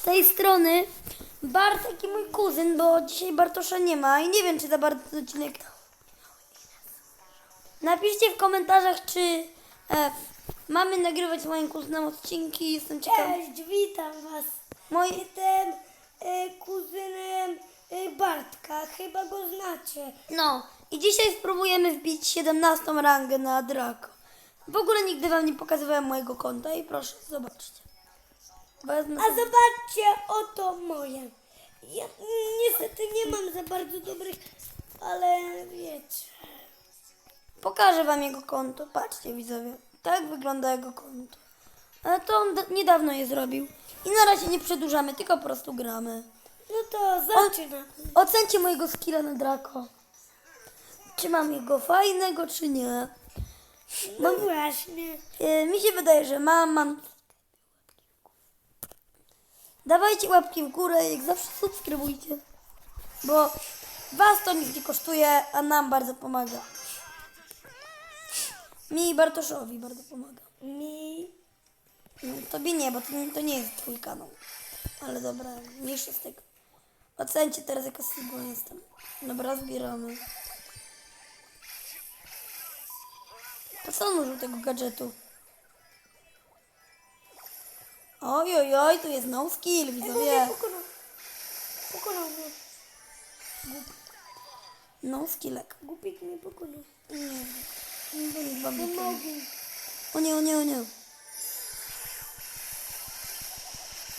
Z tej strony Bartek i mój kuzyn, bo dzisiaj Bartosza nie ma i nie wiem, czy za bardzo odcinek. Napiszcie w komentarzach, czy e, mamy nagrywać z moim kuzynem odcinki. Jestem ciekawa. Cześć, witam was. Moi, Jestem e, kuzynem e, Bartka, chyba go znacie. no, i dzisiaj spróbujemy wbić 17 rangę na Draco. W ogóle nigdy wam nie pokazywałem mojego konta i proszę, zobaczcie. A zobaczcie, oto moje. Ja niestety nie mam za bardzo dobrych, ale wiecie. Pokażę wam jego konto. Patrzcie widzowie. Tak wygląda jego konto. Ale to on niedawno je zrobił. I na razie nie przedłużamy, tylko po prostu gramy. No to zaczynamy. Ocencie mojego skilla na Draco. Czy mam jego fajnego, czy nie. No właśnie. E, mi się wydaje, że mam, mam. Dawajcie łapki w górę, jak zawsze subskrybujcie. Bo was to nic nie kosztuje, a nam bardzo pomaga. Mi i Bartoszowi bardzo pomaga. Mi. No, Tobie nie, bo to, to nie jest twój kanał. Ale dobra, mniejszy z tego. Ocencie teraz, jaka sigła jestem. Dobra, zbieramy. Po co on użył tego gadżetu? Oj, oj, oj, tu jest no skill, nie, widzowie. pokonał. Pokonał mnie. No skillek. Głupik mnie pokonał. Nie, nie, nie, nie, nie, nie. Pomogę. O nie, o nie, o nie.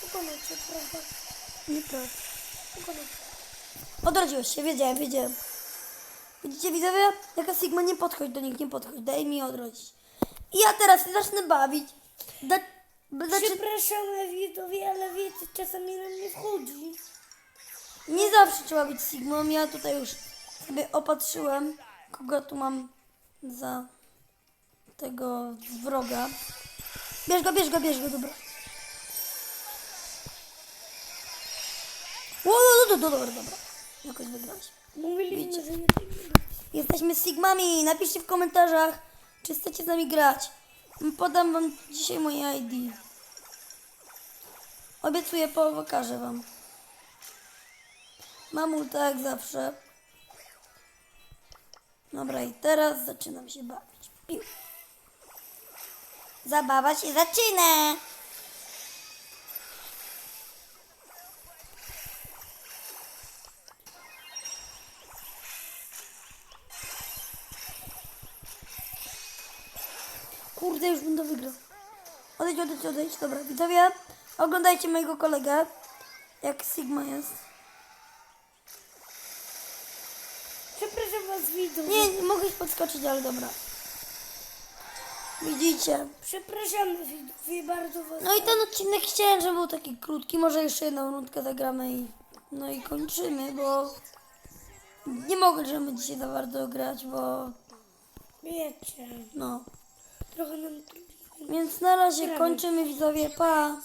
Pokonał cię, prawda? Nieprawda. Pokonał. Odrodziłeś się, wiedziałem, wiedziałem. Widzicie widzowie? Jaka Sigma, nie podchodź do nich, nie podchodź, daj mi odrodzić. I ja teraz zacznę bawić. Da, znaczy, Przepraszamy widzowie, ale wiecie, czasami nam nie wchodzi. nie zawsze trzeba być Sigmą, ja tutaj już sobie opatrzyłem, kogo tu mam za tego wroga. Bierz go, bierz go, bierz go, dobra. O, no, no, dobra, dobra. Jakoś wygrałeś. Mówiliśmy, że nie Jesteśmy Sigmami. Napiszcie w komentarzach, czy chcecie z nami grać. Podam wam dzisiaj moje ID. Obiecuję, pokażę wam. Mam ulta jak zawsze. Dobra, i teraz zaczynam się bawić. Piu. Zabawa się zaczyna. Kurde, już będę wygrał. Odejdź, odejdź, odejdź. Dobra, widzowie, oglądajcie mojego kolegę, jak Sigma jest. Przepraszam was widzowie. Nie, nie mogę już podskoczyć, ale dobra. Widzicie. Przepraszamy widzowie, bardzo was. No i ten odcinek chciałem, żeby był taki krótki. Może jeszcze jedną rundkę zagramy i no i kończymy, bo nie możemy dzisiaj za bardzo grać, bo Wiecie, no. Trochę nam. Więc na razie kończymy widzowie, pa.